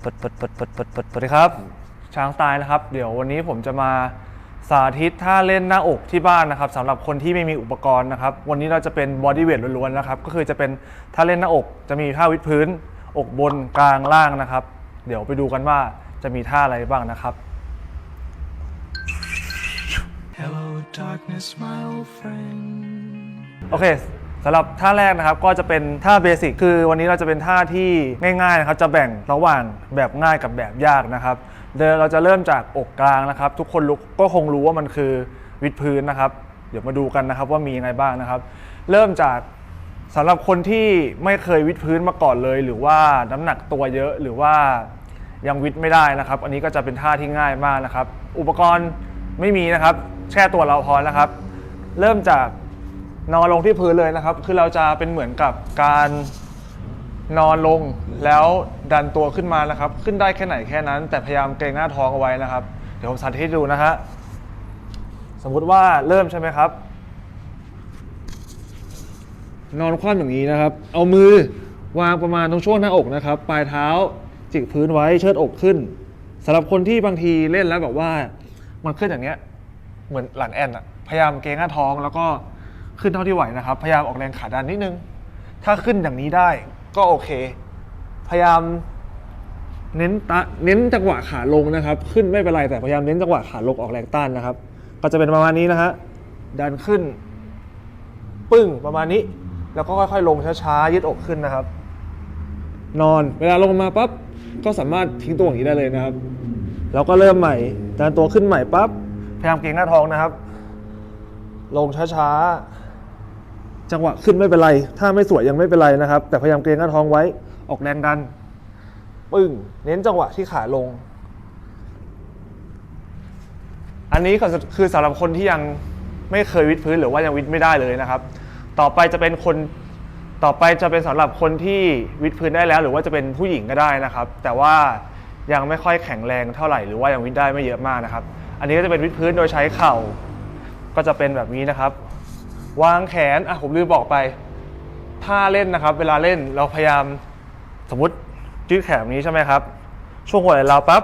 เปิดเปิดเปิดเปิดเปิดเปิดสวัสดีครับ ช้างตายนะครับ เดี๋ยววันนี้ผมจะมาสาธิตท่าเล่นหน้าอกที่บ้านนะครับสำหรับคนที่ไม่มีอุปกรณ์นะครับ วันนี้เราจะเป็นบอดี้เวทล้วนๆนะครับ ก็คือจะเป็นท่าเล่นหน้าอก จะมีท่าวิดพื้น อกบนกลางล่างนะครับ เดี๋ยวไปดูกันว่าจะมีท่าอะไรบ้างนะครับ Hello, darkness, my old friend. โอเค สำหรับท่าแรกนะครับก็จะเป็นท่าเบสิกคือวันนี้เราจะเป็นท่าที่ง่ายๆนะครับจะแบ่งระหว่างแบบง่ายกับแบบยากนะครับเดี๋ยวเราจะเริ่มจากอกกลางนะครับ ทุกคนรู้ก็คงรู้ว่ามันคือวิดพื้นนะครับ เดี๋ยวมาดูกันนะครับว่ามียังไงบ้างนะครับ เริ่มจากสำหรับคนที่ไม่เคยวิดพื้นมาก่อนเลย หรือว่าน้ำหนักตัวเยอะหรือว่ายังวิดไม่ได้นะครับ อันนี้ก็จะเป็นท่าที่ง่ายมากนะครับ อุปกรณ์ไม่มีนะครับ แช่ตัวเราพอนะครับ เริ่มจาก นอนลงที่พื้นเลยนะครับ คือเราจะเป็นเหมือนกับการนอนลงแล้วดันตัวขึ้นมานะครับ ขึ้นได้แค่ไหนแค่นั้น แต่พยายามเกรงหน้าท้องเอาไว้นะครับ เดี๋ยวผมสาธิตให้ดูนะฮะ สมมุติว่าเริ่มใช่ไหมครับ นอนคว่ำอย่างนี้นะครับ เอามือวางประมาณตรงช่วงหน้าอกนะครับ ปลายเท้าจิกพื้นไว้เชิดอกขึ้นสำหรับคนที่บางทีเล่นแล้วแบบว่า มันขึ้นอย่างเนี้ยเหมือนหลังแอนอะพยายามเกรงหน้าท้องแล้วก็ ขึ้นเท่าที่ไหวนะครับ พยายามออกแรงขาดันนิดนึง ถ้าขึ้นอย่างนี้ได้ก็โอเค พยายามเน้นตะเน้นจังหวะขาลงนะครับ ขึ้นไม่เป็นไรแต่พยายามเน้นจังหวะขาลงออกแรงต้านนะครับ ก็จะเป็นประมาณนี้นะฮะดันขึ้น ปึ้งประมาณนี้ แล้วก็ค่อยๆ ลงช้าๆยืดอกขึ้นนะครับ นอนเวลาลงมาปั๊บก็สามารถทิ้งตัวอย่างนี้ได้เลยนะครับแล้วก็เริ่มใหม่ดันตัวขึ้นใหม่ปั๊บพยายามเกรงหน้าท้องนะครับ ลงช้าๆ จังหวะขึ้นไม่เป็นไร ถ้าไม่สวยยังไม่เป็นไรนะครับ แต่พยายามเกรงหน้าท้องไว้ ออกแรงดัน ปึ้ง เน้นจังหวะที่ขาลง อันนี้ก็คือสำหรับคนที่ยังไม่เคยวิดพื้นหรือว่ายังวิดไม่ได้เลยนะครับ ต่อไปจะเป็นคน ต่อไปจะเป็นสำหรับคนที่วิดพื้นได้แล้ว หรือว่าจะเป็นผู้หญิงก็ได้นะครับ แต่ว่ายังไม่ค่อยแข็งแรงเท่าไหร่ หรือว่ายังวิดได้ไม่เยอะมากนะครับ อันนี้ก็จะเป็นวิดพื้นโดยใช้เข่า ก็จะเป็นแบบนี้นะครับ วางแขนอะผมลืมบอกไปท่าเล่นนะครับ เวลาเล่นเราพยายามสมมติยืดแขนนี้ใช่ไหมครับ ช่วงหัวไหล่เราปั๊บ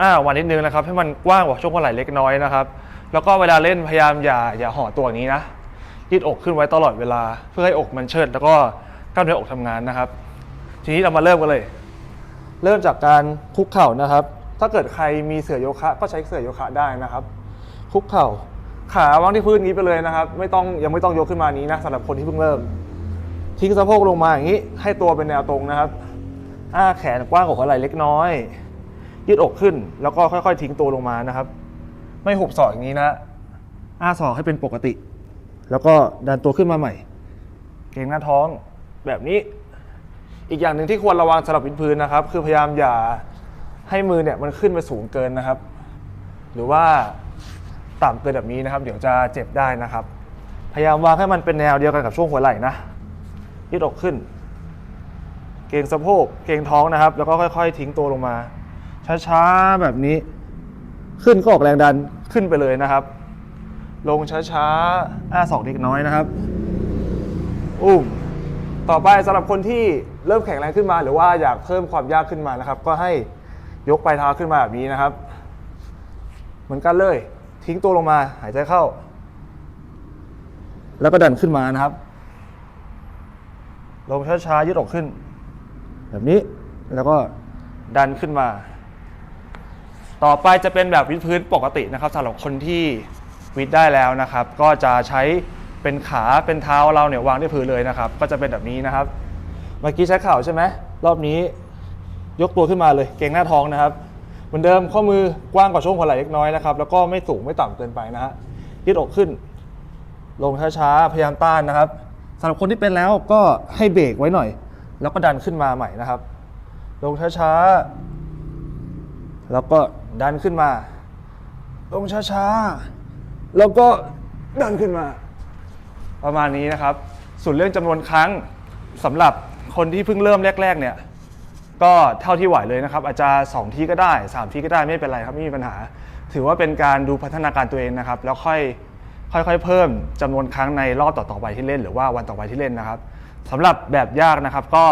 อ่าวันนิดนึงนะครับ ให้มันกว้างกว่าช่วงหัวไหล่เล็กน้อยนะครับ แล้วก็เวลาเล่นพยายามอย่าอย่าห่อตัวอย่างนี้นะยืดอกขึ้นไว้ตลอดเวลา เพื่อให้อกมันเชิด แล้วก็กล้ามเนื้ออกทำงานนะครับ ทีนี้เรามาเริ่มกันเลย เริ่มจากการคุกเข่านะครับ ถ้าเกิดใครมีเสื่อโยคะก็ใช้เสื่อโยคะได้นะครับ คุกเข่า ขาวางที่พื้นนี้ไปเลยนะครับ ไม่ต้องยังไม่ต้องยกขึ้นมานี้นะสำหรับคนที่เพิ่งเริ่ม ทิ้งสะโพกลงมาอย่างนี้ ให้ตัวเป็นแนวตรงนะครับ อ้าแขนกว้างกว่าหัวไหล่เล็กน้อย ยืดอกขึ้น แล้วก็ค่อยๆ ทิ้งตัวลงมานะครับ ไม่หุบศอกอย่างนี้นะ อ้าศอกให้เป็นปกติ แล้วก็ดันตัวขึ้นมาใหม่ เกรงหน้าท้องแบบนี้ อีกอย่างหนึ่งที่ควรระวังสำหรับวิดพื้นนะครับ คือพยายามอย่าให้มือเนี่ยมันขึ้นไปสูงเกินนะครับ หรือว่า ต่ำเกินแบบนี้นะครับ เดี๋ยวจะเจ็บได้นะครับ พยายามวางให้มันเป็นแนวเดียวกันกับช่วงหัวไหล่นะยืดอกขึ้น เกรงสะโพกเกรงท้องนะครับ แล้วก็ค่อย ๆ ทิ้งตัวลงมา ช้าๆแบบนี้ ขึ้นก็ออกแรงดันขึ้นไปเลยนะครับ ลงช้าๆอ้าศอกเล็กน้อยนะครับอุ้มต่อไปสำหรับคนที่เริ่มแข็งแรงขึ้นมา หรือว่าอยากเพิ่มความยากขึ้นมานะครับ ก็ให้ยกปลายเท้าขึ้นมาแบบนี้นะครับ เหมือนกันเลย ทิ้งตัวลงมาหายใจเข้า แล้วก็ดันขึ้นมานะครับ ลงช้าๆยืดอกขึ้น แบบนี้แล้วก็ดันขึ้นมา ต่อไปจะเป็นแบบวิดพื้นปกตินะครับสำหรับคนที่วิดได้แล้วนะครับ ก็จะใช้เป็นขาเป็นเท้าเราเนี่ยวางที่พื้นเลยนะครับ ก็จะเป็นแบบนี้นะครับ เมื่อกี้ใช้เข่าใช่ไหมรอบนี้ยกตัวขึ้นมาเลย เกรงหน้าท้องนะครับ เหมือนเดิมข้อมือกว้างกว่าช่วงหัวไหล่เล็กน้อยนะครับแล้วก็ไม่สูงไม่ต่ำเกินไปนะฮะยืดอกขึ้น ลงช้าๆพยายามต้านนะครับสำหรับคนที่เป็นแล้วก็ให้เบรกไว้หน่อย แล้วก็ดันขึ้นมาใหม่นะครับ ลงช้าๆแล้วก็ดันขึ้นมา ลงช้าๆแล้วก็ดันขึ้นมา ประมาณนี้นะครับ ส่วนเรื่องจำนวนครั้งสำหรับคนที่เพิ่งเริ่มแรก ๆ เนี่ย ก็เท่าที่ไหวเลยนะครับ อาจจะ 2 ที่ก็ได้ 3 ที่ก็ได้ไม่เป็นไรครับไม่มีปัญหา ถือว่าเป็นการดูพัฒนาการตัวเองนะครับ แล้วค่อยค่อยๆเพิ่มจำนวนครั้งในรอบต่อๆไปที่เล่น หรือว่าวันต่อไปที่เล่นนะครับสำหรับแบบยากนะครับ ก็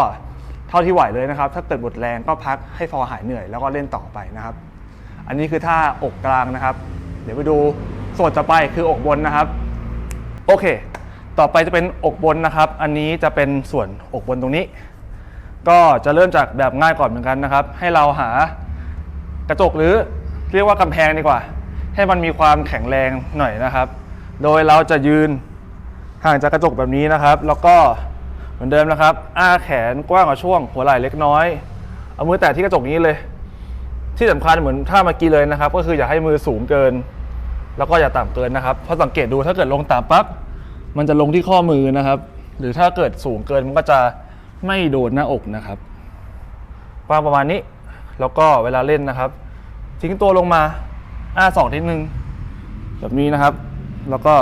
เท่าที่ไหวเลยนะครับ ถ้าเกิดหมดแรงก็พักให้พอหายเหนื่อยแล้วก็เล่นต่อไปนะครับ อันนี้คือท่าอกกลางนะครับ เดี๋ยวไปดูส่วนต่อไปคืออกบนนะครับ โอเค ต่อไปจะเป็นอกบนนะครับ อันนี้จะเป็นส่วนอกบนตรงนี้ ก็จะเริ่มจากแบบง่ายก่อนเหมือนกันนะครับ ให้เราหากระจกหรือเรียกว่ากำแพงดีกว่า ให้มันมีความแข็งแรงหน่อยนะครับ โดยเราจะยืนห่างจากกระจกแบบนี้นะครับ แล้วก็เหมือนเดิมนะครับ อ้าแขนกว้างกว่าช่วง หัวไหล่เล็กน้อย เอามือแตะที่กระจกนี้เลย ที่สำคัญเหมือนท่าเมื่อกี้เลยนะครับ ก็คืออย่าให้มือสูงเกิน แล้วก็อย่าต่ำเกินนะครับ เพราะสังเกตดูถ้าเกิดลงต่ำปั๊บมันจะลงที่ข้อมือนะครับ หรือถ้าเกิดสูงเกินมันก็จะ ไม่โดนหน้าอกนะครับวางประมาณนี้ แล้วก็เวลาเล่นนะครับ ทิ้งตัวลงมาอ้าสองทีนึง แบบนี้นะครับ แล้วก็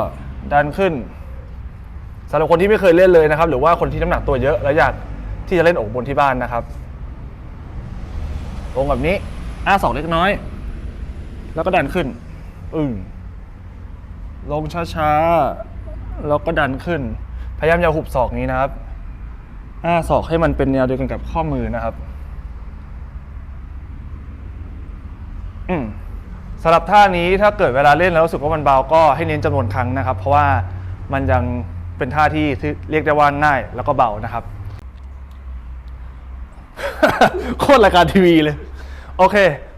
ดันขึ้นสำหรับคนที่ไม่เคยเล่นเลยนะครับ หรือว่าคนที่น้ำหนักตัวเยอะแล้วอยากที่จะเล่นอกบนที่บ้านนะครับลงแบบนี้อ้าสองเล็กน้อย แล้วก็ดันขึ้นอึ่งลงช้าๆ แล้วก็ดันขึ้น พยายามอย่าหุบศอกนี้นะครับาศอกให้มันเป็นแนวเดียวกันกับข้อมือนะครับอืมสำหรับท่านี้ถ้าเกิดเวลาเล่นแล้วรู้สึกว่ามันเบาก็ให้เน้นจำนวนครั้งนะครับ เพราะว่ามันยังเป็นท่าที่ที่เรียกได้ว่าง่ายแล้วก็เบานะครับ โคตรรายการทีวีเลย โอเค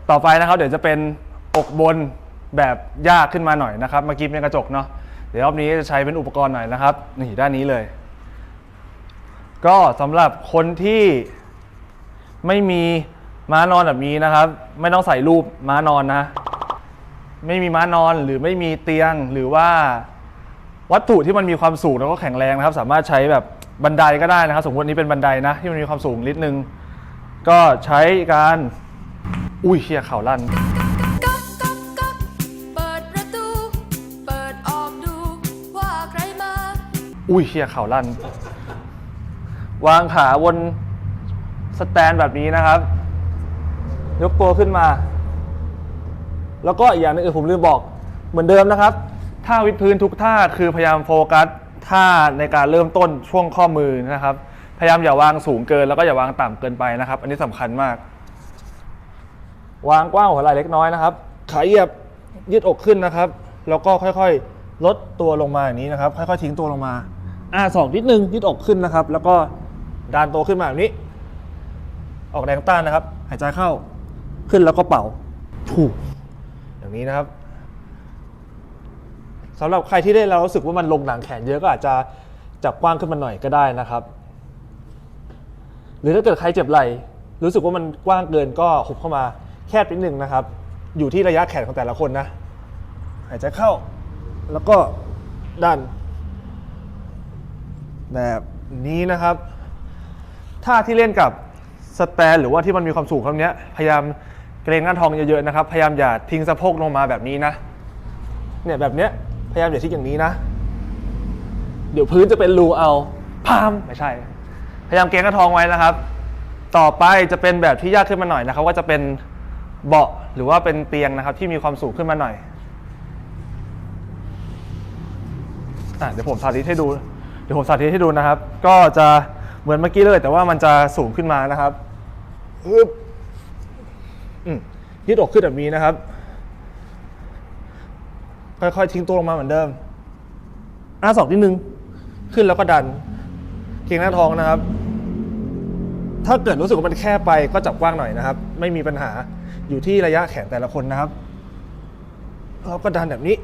ต่อไปนะครับ เดี๋ยวจะเป็นอกบนแบบยากขึ้นมาหน่อยนะครับเมื่อกี้เป็นกระจกเนาะเดี๋ยวรอบนี้จะใช้เป็นอุปกรณ์หน่อยนะครับ นี่ด้านนี้เลย ก็สำหรับคนที่ไม่มีม้านอนแบบนี้นะครับ ไม่ต้องใส่รูปม้านอนนะ ไม่มีม้านอนหรือไม่มีเตียงหรือว่าวัตถุที่มันมีความสูงแล้วก็แข็งแรงนะครับ สามารถใช้แบบบันไดก็ได้นะครับ สมมตินี้เป็นบันไดนะ ที่มันมีความสูงนิดนึง ก็ใช้การ อุ้ยเชี่ยเข่าลั่นก๊อกก๊อกก๊อกเปิดประตูเปิดออกดูว่าใครมาอุ้ยเชี่ยเข่าลั่น วางขาบนสแตนแบบนี้นะครับ ยกตัวขึ้นมา แล้วก็อีกอย่างหนึงเออผมลืมบอกเหมือนเดิมนะครับท่าวิดพื้นทุกท่าคือพยายามโฟกัสท่าในการเริ่มต้นช่วงข้อมือนะครับ พยายามอย่าวางสูงเกิน แล้วก็อย่าวางต่ำเกินไปนะครับ อันนี้สำคัญมาก วางกว้างหัวไหล่เล็กน้อยนะครับขาเหยียบยืดอกขึ้นนะครับ แล้วก็ค่อยๆ ลดตัวลงมาอย่างนี้นะครับ ค่อยๆทิ้งตัวลงมาอ่าสองนิดนึงยืดอกขึ้นนะครับ แล้วก็ ดันตัวขึ้นมาแบบนี้ ออกแรงต้านนะครับ หายใจเข้าขึ้นแล้วก็เป่าถูกอย่างนี้นะครับสำหรับใครที่ได้เรารู้สึกว่ามันลงหลังแขนเยอะก็อาจจะจับกว้างขึ้นมาหน่อยก็ได้นะครับ หรือถ้าเกิดใครเจ็บไหล่รู้สึกว่ามันกว้างเกินก็หุบเข้ามาแคบนิดนึงนะครับ อยู่ที่ระยะแขนของแต่ละคนนะ หายใจเข้า แล้วก็ดันแบบนี้นะครับ ท่าที่เล่นกับสแตนหรือว่าที่มันมีความสูงครั้งนี้ยพยายามเกรงหน้าทองเยอะๆนะครับ พยายามอย่าทิ้งสะโพกลงมาแบบนี้นะ เนี่ยแบบเนี้ยพยายามอย่าทิ้งอย่างนี้นะ เดี๋ยวพื้นจะเป็นรูเอาพามไม่ใช่ พยายามเกรงหน้าทองไว้นะครับ ต่อไปจะเป็นแบบที่ยากขึ้นมาหน่อยนะครับว่าจะเป็นเบาะหรือว่าเป็นเตียงนะครับ ที่มีความสูงขึ้นมาหน่อยอะเดี๋ยวผมสาธิตให้ดู เดี๋ยวผมสาธิตให้ดูนะครับ ก็จะ มือนเมื่อกี้เลยแต่ว่ามันจะสูงขึ้นมานะครับอึบยืดอกขึ้นแบบนี้นะครับ ค่อยๆทิ้งตัวลงมาเหมือนเดิมอ้าศอกนิดนึง ขึ้นแล้วก็ดัน เกรงหน้าท้องนะครับ ถ้าเกิดรู้สึกว่ามันแคบไปก็จับกว้างหน่อยนะครับ ไม่มีปัญหาอยู่ที่ระยะแขนแต่ละคนนะครับเราก็ดันแบบนี้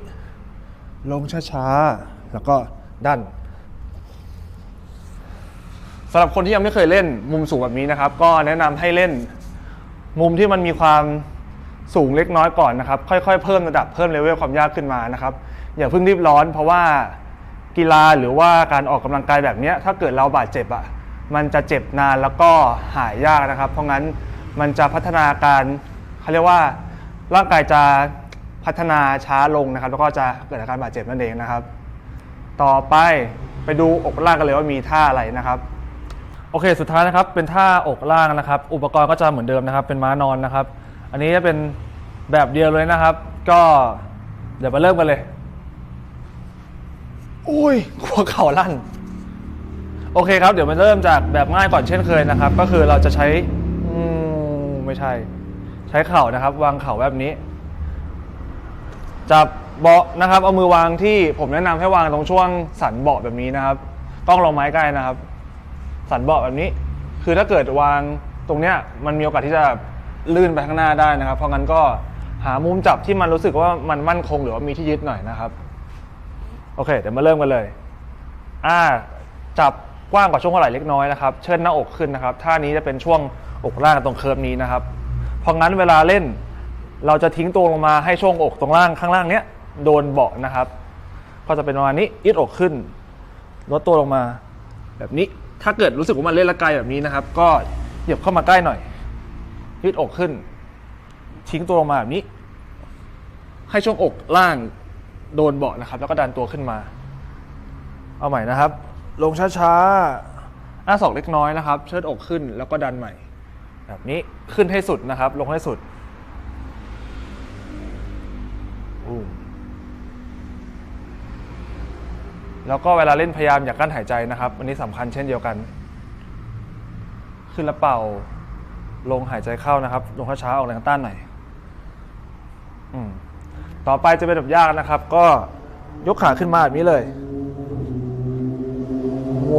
ลงช้าๆ แล้วก็ดันำหรับคนที่ยังไม่เคยเล่นมุมสูงแบบนี้นะครับ ก็แนะนำให้เล่นมุมที่มันมีความสูงเล็กน้อยก่อนนะครับ ค่อยๆ เพิ่มระดับเพิ่มเลเวลความยากขึ้นมานะครับ อย่าเพิ่งรีบร้อน เพราะว่ากีฬาหรือว่าการออกกำลังกายแบบนี้ถ้าเกิดเราบาดเจ็บอะ่ะมันจะเจ็บนานแล้วก็หายยากนะครับ เพราะงั้นมันจะพัฒนาการเขาเรียกว่าร่างกายจะพัฒนาช้าลงนะครับ แล้วก็จะเกิดอาการบาดเจ็บนั่นเองนะครับ ต่อไปไปดูอกล่างกันเลยว่ามีท่าอะไรนะครับ โอเคสุดท้ายนะครับเป็นท่าอกล่างนะครับ อุปกรณ์ก็จะเหมือนเดิมนะครับ เป็นม้านอนนะครับ อันนี้จะเป็นแบบเดียวเลยนะครับ ก็เดี๋ยวมาเริ่มกันเลย อุ้ยหัวเข่าลั่น โอเคครับ เดี๋ยวมาเริ่มจากแบบง่ายก่อนเช่นเคยนะครับ ก็คือเราจะใช้อืมไม่ใช่ ใช้เข่านะครับ วางเข่าแบบนี้ จับเบาะนะครับ เอามือวางที่ผมแนะนำให้วางตรงช่วงสันเบาะแบบนี้นะครับกล้องลองไม้ใกล้นะครับ สันเบาะแบบนี้ คือถ้าเกิดวางตรงเนี้ยมันมีโอกาสที่จะลื่นไปข้างหน้าได้นะครับ เพราะงั้นก็หามุมจับที่มันรู้สึกว่ามันมั่นคงหรือว่ามีที่ยึดหน่อยนะครับ โอเค เดี๋ยวมาเริ่มกันเลย อ่า จับกว้างกว่าช่วงหัวไหล่เล็กน้อยนะครับ เชิดหน้าอกขึ้นนะครับ ท่านี้จะเป็นช่วงอกล่างตรงเคิร์ฟนี้นะครับ เพราะงั้นเวลาเล่น เราจะทิ้งตัวลงมาให้ช่วงอกตรงล่างข้างล่างเนี้ยโดนเบาะนะครับ ก็จะเป็นประมาณนี้ยืดอกขึ้น ลดตัวลงมาแบบนี้ ถ้าเกิดรู้สึกว่ามันเล่นละไกลแบบนี้นะครับ ก็เหยียบเข้ามาใกล้หน่อย ยืดอกขึ้น ทิ้งตัวลงมาแบบนี้ ให้ช่วงอกล่างโดนเบาะนะครับ แล้วก็ดันตัวขึ้นมา เอาใหม่นะครับ ลงช้าๆอ้าศอกเล็กน้อยนะครับ เชิดอกขึ้นแล้วก็ดันใหม่ แบบนี้ขึ้นให้สุดนะครับ ลงให้สุดอู้ แล้วก็เวลาเล่นพยายามอย่ากกั้นหายใจนะครับ อันนี้สำคัญเช่นเดียวกัน ขึ้นแล้วเป่า ลงหายใจเข้านะครับ ลงช้าๆออกแรงต้านหน่อยอต่อไปจะเป็นแบบยากนะครับ ก็ยกขาขึ้นมาแบบนี้เลยโว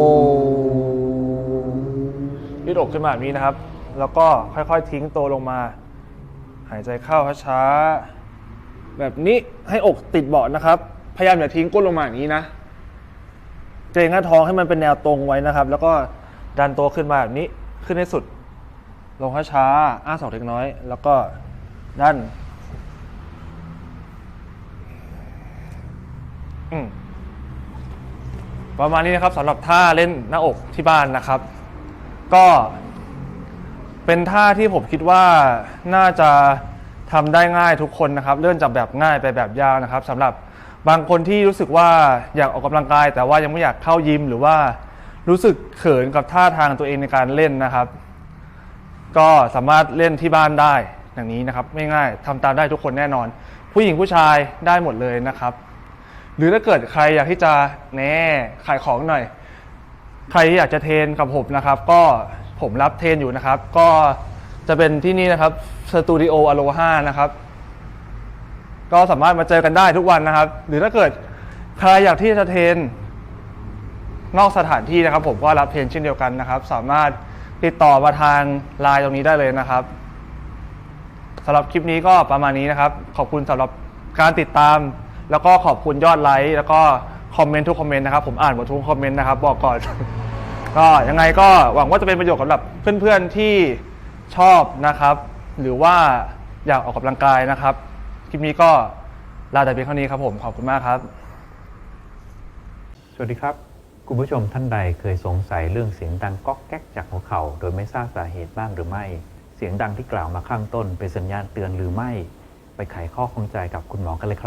ยืดอกขึ้นมาแบบนี้นะครับ แล้วก็ค่อยๆ ทิ้งตัวลงมา หายใจเข้าช้าๆแบบนี้ให้อกติดเบาะนะครับ พยายามอย่าทิ้งก้นลงมาอย่างนี้นะ เกรงหน้าท้องให้มันเป็นแนวตรงไว้นะครับ แล้วก็ดันตัวขึ้นมาแบบนี้ขึ้นให้สุด ลงช้าๆอ้าศอกเล็กน้อย แล้วก็ดันประมาณนี้นะครับสำหรับท่าเล่นหน้าอกที่บ้านนะครับ ก็เป็นท่าที่ผมคิดว่าน่าจะทำได้ง่ายทุกคนนะครับ เลื่อนจากแบบง่ายไปแบบยากนะครับสำหรับ บางคนที่รู้สึกว่าอยากออกกำลังกาย แต่ว่ายังไม่อยากเข้ายิมหรือว่ารู้สึกเขินกับท่าทางตัวเองในการเล่นนะครับ ก็สามารถเล่นที่บ้านได้อย่างนี้นะครับไม่ง่ายทำตามได้ทุกคนแน่นอน ผู้หญิงผู้ชายได้หมดเลยนะครับ หรือถ้าเกิดใครอยากที่จะแน่ขายของหน่อย ใครอยากจะเทรนกับผมนะครับ ก็ผมรับเทรนอยู่นะครับ ก็จะเป็นที่นี่นะครับสตูดิโออโลฮานะครับ ก็สามารถมาเจอกันได้ทุกวันนะครับ หรือถ้าเกิดใครอยากที่จะเทรนนอกสถานที่นะครับ ผมก็รับเทรนเช่นเดียวกันนะครับ สามารถติดต่อมาทางไลน์ตรงนี้ได้เลยนะครับสำหรับคลิปนี้ก็ประมาณนี้นะครับ ขอบคุณสำหรับการติดตาม แล้วก็ขอบคุณยอดไลค์แล้วก็คอมเมนต์ทุกคอมเมนต์นะครับ ผมอ่านหมดทุกคอมเมนต์นะครับ บอกก่อน ก็ยังไงก็หวังว่าจะเป็นประโยชน์สำหรับเพื่อนๆที่ชอบนะครับ หรือว่าอยากออกกำลังกายนะครับ คลิปนี้ก็ลาแต่เพียงเท่านี้ครับผม ขอบคุณมากครับ สวัสดีครับ คุณผู้ชมท่านใดเคยสงสัยเรื่องเสียงดังก๊อกแก๊กจากหัวเข่า โดยไม่ทราบสาเหตุบ้างหรือไม่ เสียงดังที่กล่าวมาข้างต้น เป็นสัญญาณเตือนหรือไม่ ไปไขข้อข้องใจกับคุณหมอกันเลยครับ